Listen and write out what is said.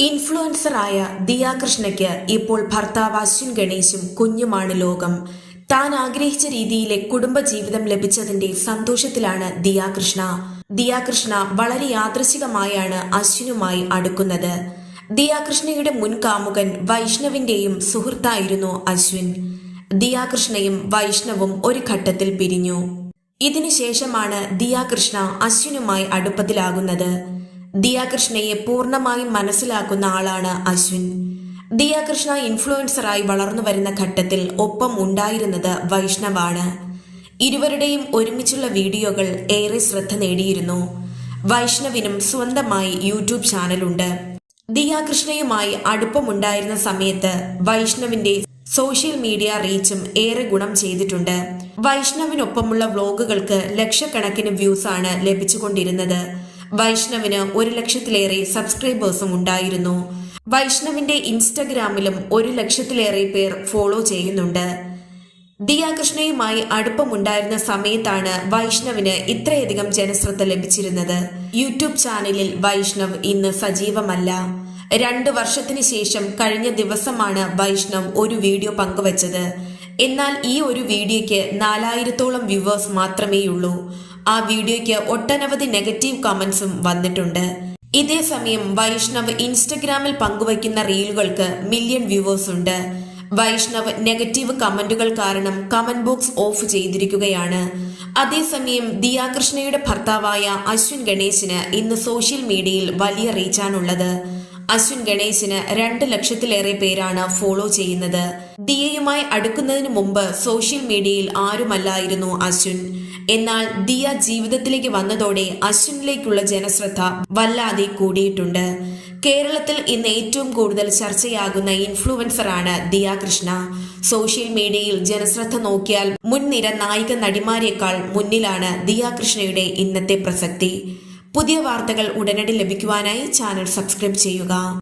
ഇൻഫ്ലുവൻസറായ ദിയാകൃഷ്ണയ്ക്ക് ഇപ്പോൾ ഭർത്താവ് അശ്വിൻ ഗണേശും കുഞ്ഞുമാണ് ലോകം. താൻ ആഗ്രഹിച്ച രീതിയിലെ കുടുംബജീവിതം ലഭിച്ചതിന്റെ സന്തോഷത്തിലാണ് ദിയാകൃഷ്ണ. ദിയാകൃഷ്ണ വളരെ യാദൃശികമായാണ് അശ്വിനുമായി അടുക്കുന്നത്. ദിയാകൃഷ്ണയുടെ മുൻ കാമുകൻ വൈഷ്ണവിന്റെയും സുഹൃത്തായിരുന്നു അശ്വിൻ. ദിയാകൃഷ്ണയും വൈഷ്ണവും ഒരു ഘട്ടത്തിൽ പിരിഞ്ഞു. ഇതിനുശേഷമാണ് ദിയാകൃഷ്ണ അശ്വിനുമായി അടുപ്പത്തിലാകുന്നത്. ദിയാകൃഷ്ണയെ പൂർണമായും മനസ്സിലാക്കുന്ന ആളാണ് അശ്വിൻ. ദിയാകൃഷ്ണ ഇൻഫ്ലുവൻസറായി വളർന്നു വരുന്ന ഘട്ടത്തിൽ ഒപ്പം ഉണ്ടായിരുന്നത് വൈഷ്ണവാണ്. ഇരുവരുടെയും ഒരുമിച്ചുള്ള വീഡിയോകൾ ഏറെ ശ്രദ്ധ നേടിയിരുന്നു. വൈഷ്ണവിനും സ്വന്തമായി യൂട്യൂബ് ചാനലുണ്ട്. ദിയാകൃഷ്ണയുമായി അടുപ്പമുണ്ടായിരുന്ന സമയത്ത് വൈഷ്ണവിന്റെ സോഷ്യൽ മീഡിയ റീച്ചും ഏറെ ഗുണം ചെയ്തിട്ടുണ്ട്. വൈഷ്ണവിനൊപ്പമുള്ള വ്ലോഗുകൾക്ക് ലക്ഷക്കണക്കിന് വ്യൂസ് ആണ് ലഭിച്ചുകൊണ്ടിരുന്നത്. വൈഷ്ണവിന് ഒരു ലക്ഷത്തിലേറെ സബ്സ്ക്രൈബേഴ്സും ഉണ്ടായിരുന്നു. വൈഷ്ണവിന്റെ ഇൻസ്റ്റഗ്രാമിലും ഒരു ലക്ഷത്തിലേറെ പേർ ഫോളോ ചെയ്യുന്നുണ്ട്. ദിയാകൃഷ്ണയുമായി അടുപ്പമുണ്ടായിരുന്ന സമയത്താണ് വൈഷ്ണവിന് ഇത്രയധികം ജനശ്രദ്ധ ലഭിച്ചിരുന്നത്. യൂട്യൂബ് ചാനലിൽ വൈഷ്ണവ് ഇന്ന് സജീവമല്ല. രണ്ട് വർഷത്തിന് ശേഷം കഴിഞ്ഞ ദിവസമാണ് വൈഷ്ണവ് ഒരു വീഡിയോ പങ്കുവച്ചത്. എന്നാൽ ഈ ഒരു വീഡിയോയ്ക്ക് നാലായിരത്തോളം വ്യൂവേഴ്സ് മാത്രമേയുള്ളൂ. ആ വീഡിയോയ്ക്ക് ഒട്ടനവധി നെഗറ്റീവ് കമന്റ്സും വന്നിട്ടുണ്ട്. ഇതേസമയം വൈഷ്ണവ് ഇൻസ്റ്റഗ്രാമിൽ പങ്കുവയ്ക്കുന്ന റീലുകൾക്ക് മില്യൺ വ്യൂവേഴ്സ് ഉണ്ട്. വൈഷ്ണവ് നെഗറ്റീവ് കമന്റുകൾ കാരണം കമന്റ് ബോക്സ് ഓഫ് ചെയ്തിരിക്കുകയാണ്. അതേസമയം ദിയാകൃഷ്ണയുടെ ഭർത്താവായ അശ്വിൻ ഗണേശിന് ഇന്ന് സോഷ്യൽ മീഡിയയിൽ വലിയ റീച്ചാണുള്ളത്. അശ്വിൻ ഗണേശിന് രണ്ട് ലക്ഷത്തിലേറെ പേരാണ് ഫോളോ ചെയ്യുന്നത്. ദിയയുമായി അടുക്കുന്നതിന് മുമ്പ് സോഷ്യൽ മീഡിയയിൽ ആരുമല്ലായിരുന്നു അശ്വിൻ. എന്നാൽ ദിയ ജീവിതത്തിലേക്ക് വന്നതോടെ അശ്വിനിലേക്കുള്ള ജനശ്രദ്ധ വല്ലാതെ കൂടിയിട്ടുണ്ട്. കേരളത്തിൽ ഇന്ന് ഏറ്റവും കൂടുതൽ ചർച്ചയാകുന്ന ഇൻഫ്ലുവൻസറാണ് ദിയ കൃഷ്ണ സോഷ്യൽ മീഡിയയിൽ ജനശ്രദ്ധ നോക്കിയാൽ മുൻനിര നായിക നടിമാരെക്കാൾ മുന്നിലാണ് ദിയ കൃഷ്ണയുടെ ഇന്നത്തെ പ്രസക്തി. പുതിയ വാർത്തകൾ ഉടനടി ലഭിക്കുവാനായി ചാനൽ സബ്സ്ക്രൈബ് ചെയ്യുക.